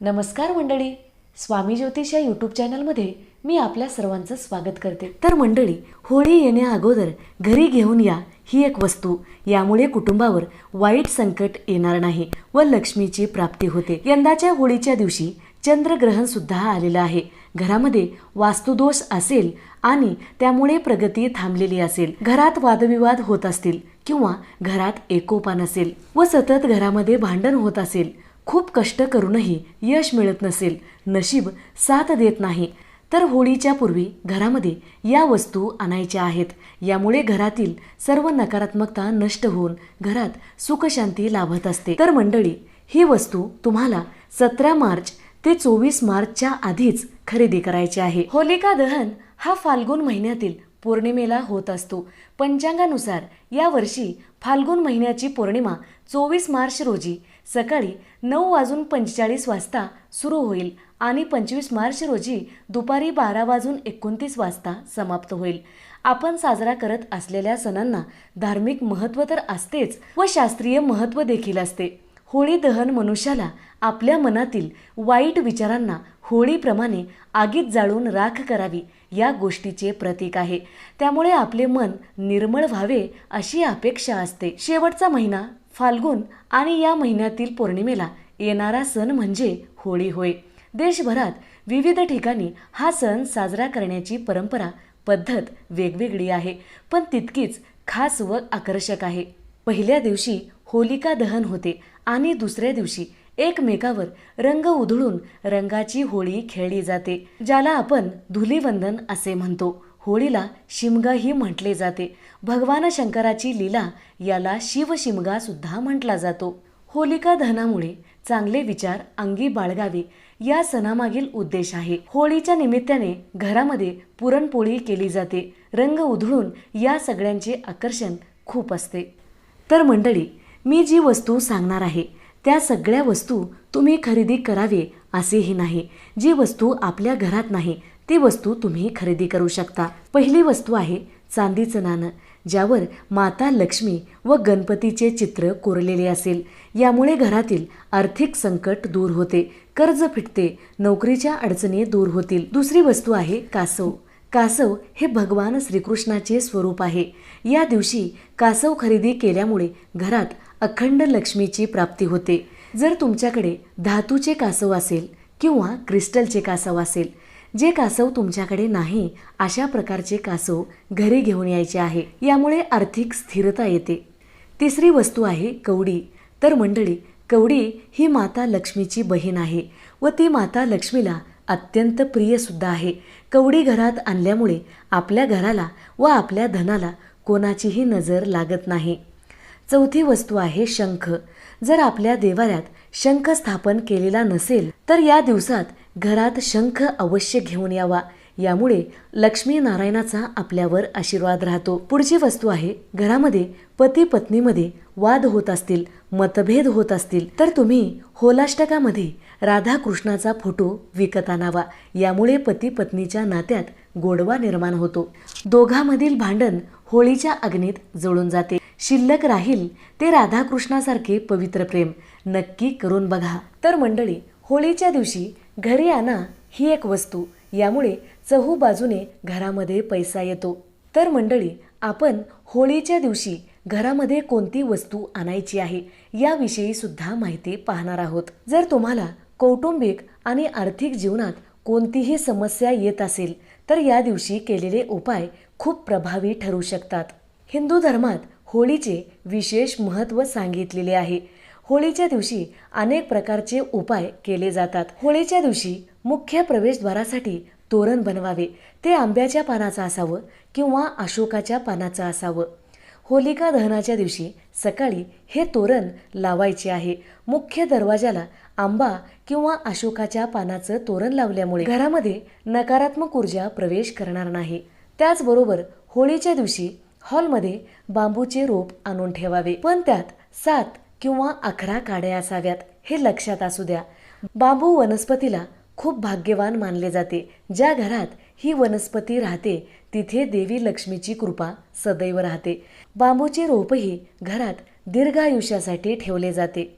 नमस्कार मंडळी. स्वामी ज्योतिष या यूट्यूब चॅनलमध्ये मी आपल्या सर्वांचं स्वागत करते. तर मंडळी होळी येण्या अगोदर घरी घेऊन या ही एक वस्तू. यामुळे कुटुंबावर वाईट संकट येणार नाही व लक्ष्मीची प्राप्ती होते. यंदाच्या होळीच्या दिवशी चंद्रग्रहण सुद्धा आलेलं आहे. घरामध्ये वास्तुदोष असेल आणि त्यामुळे प्रगती थांबलेली असेल. घरात वादविवाद होत असतील किंवा घरात एकोपा नसेल व सतत घरामध्ये भांडण होत असेल खूप कष्ट करूनही यश मिळत नसेल नशीब साथ देत नाही तर होळीच्या पूर्वी घरामध्ये या वस्तू आणायच्या आहेत. यामुळे घरातील सर्व नकारात्मकता नष्ट होऊन घरात सुखशांती लाभत असते. तर मंडळी ही वस्तू तुम्हाला सतरा मार्च ते चोवीस मार्चच्या आधीच खरेदी करायची आहे. होलिका दहन हा फाल्गुन महिन्यातील पौर्णिमेला होत असतो. पंचांगानुसार या वर्षी फाल्गुन महिन्याची पौर्णिमा चोवीस मार्च रोजी सकाळी नऊ वाजून पंचेचाळीस वाजता सुरू होईल आणि पंचवीस मार्च रोजी दुपारी बारा वाजून एकोणतीस वाजता समाप्त होईल. आपण साजरा करत असलेल्या सणांना धार्मिक महत्त्व तर असतेच व शास्त्रीय महत्त्व देखील असते. होळी दहन मनुष्याला आपल्या मनातील वाईट विचारांना होळीप्रमाणे आगीत जाळून राख करावी या गोष्टीचे प्रतीक आहे. त्यामुळे आपले मन निर्मळ व्हावे अशी अपेक्षा असते. शेवटचा महिना फाल्गुन आणि या महिन्यातील पौर्णिमेला येणारा सण म्हणजे होळी होय. देशभरात विविध ठिकाणी हा सण साजरा करण्याची परंपरा पद्धत वेगवेगळी आहे पण तितकीच खास व आकर्षक आहे. पहिल्या दिवशी होलिका दहन होते आणि दुसऱ्या दिवशी एकमेकावर रंग उधळून रंगाची होळी खेळली जाते ज्याला आपण धुलीवंदन असे म्हणतो. होळीला शिमगाही म्हटले जाते. भगवान शंकराची लीला याला शिवशिमगा सुद्धा म्हटला जातो. होलिका दहनामुळे चांगले विचार अंगी बाळगावे या सणामागील उद्देश आहे. होळीच्या निमित्ताने घरामध्ये पुरणपोळी केली जाते. रंग उधळून या सगळ्यांचे आकर्षण खूप असते. तर मंडळी मी जी वस्तू सांगणार आहे त्या सगळ्या वस्तू तुम्ही खरेदी करावे असेही नाही. जी वस्तू आपल्या घरात नाही ती वस्तू तुम्ही खरेदी करू शकता. पहिली वस्तू आहे चांदीचं नाणं ज्यावर माता लक्ष्मी व गणपतीचे चित्र कोरलेले असेल. यामुळे घरातील आर्थिक संकट दूर होते कर्ज फिटते नोकरीच्या अडचणी दूर होतील. दुसरी वस्तू आहे कासव. कासव हे भगवान श्रीकृष्णाचे स्वरूप आहे. या दिवशी कासव खरेदी केल्यामुळे घरात अखंड लक्ष्मीची प्राप्ती होते. जर तुमच्याकडे धातूचे कासव असेल किंवा क्रिस्टलचे कासव असेल जे कासव तुमच्याकडे नाही अशा प्रकारचे कासव घरी घेऊन यायचे आहे. यामुळे आर्थिक स्थिरता येते. तिसरी वस्तू आहे कवडी. तर मंडळी कवडी ही माता लक्ष्मीची बहीण आहे व ती माता लक्ष्मीला अत्यंत प्रियसुद्धा आहे. कवडी घरात आणल्यामुळे आपल्या घराला व आपल्या धनाला कोणाचीही नजर लागत नाही. चौथी वस्तू आहे शंख. जर आपल्या देवाऱ्यात शंख स्थापन केलेला नसेल तर या दिवसात घरात शंख अवश्य घेऊन यावा. यामुळे लक्ष्मी नारायणाचा आपल्यावर आशीर्वाद राहतो. पुढची वस्तू आहे घरामध्ये पती पत्नीमध्ये वाद होत असतील मतभेद होत असतील तर तुम्ही होलाष्टकामध्ये राधाकृष्णाचा फोटो विकत आणावा. यामुळे पती पत्नीच्या नात्यात गोडवा निर्माण होतो. दोघांमधील भांडण होळीच्या अग्नीत जळून जाते. शिल्लक राहील ते राधाकृष्णासारखे पवित्र प्रेम. नक्की करून बघा. तर मंडळी होळीच्या दिवशी घरी आणा ही एक वस्तू. यामुळे चहू बाजूने घरामध्ये पैसा येतो. तर मंडळी आपण होळीच्या दिवशी घरामध्ये कोणती वस्तू आणायची आहे याविषयी सुद्धा माहिती पाहणार आहोत. जर तुम्हाला कौटुंबिक आणि आर्थिक जीवनात कोणतीही समस्या येत असेल तर या दिवशी केलेले उपाय खूप प्रभावी ठरू शकतात. हिंदू धर्मात होळीचे विशेष महत्त्व सांगितलेले आहे. होळीच्या दिवशी अनेक प्रकारचे उपाय केले जातात. होळीच्या दिवशी मुख्य प्रवेशद्वारासाठी तोरण बनवावे. ते आंब्याच्या पानाचं असावं किंवा अशोकाच्या पानाचं असावं. होलिका दहनाच्या दिवशी सकाळी हे तोरण लावायचे आहे. मुख्य दरवाजाला आंबा किंवा अशोकाच्या पानाचं तोरण लावल्यामुळे घरामध्ये नकारात्मक ऊर्जा प्रवेश करणार नाही. त्याचबरोबर होळीच्या दिवशी हॉलमध्ये बांबूचे रोप आणून ठेवावे. पण त्यात सात किंवा अकरा काड्या असाव्यात हे लक्षात असू द्या. बांबू वनस्पतीला खूप भाग्यवान मानले जाते. ज्या घरात ही वनस्पती राहते तिथे देवी लक्ष्मीची कृपा सदैव राहते. बांबूचे रोपही घरात दीर्घायुष्यासाठी ठेवले जाते.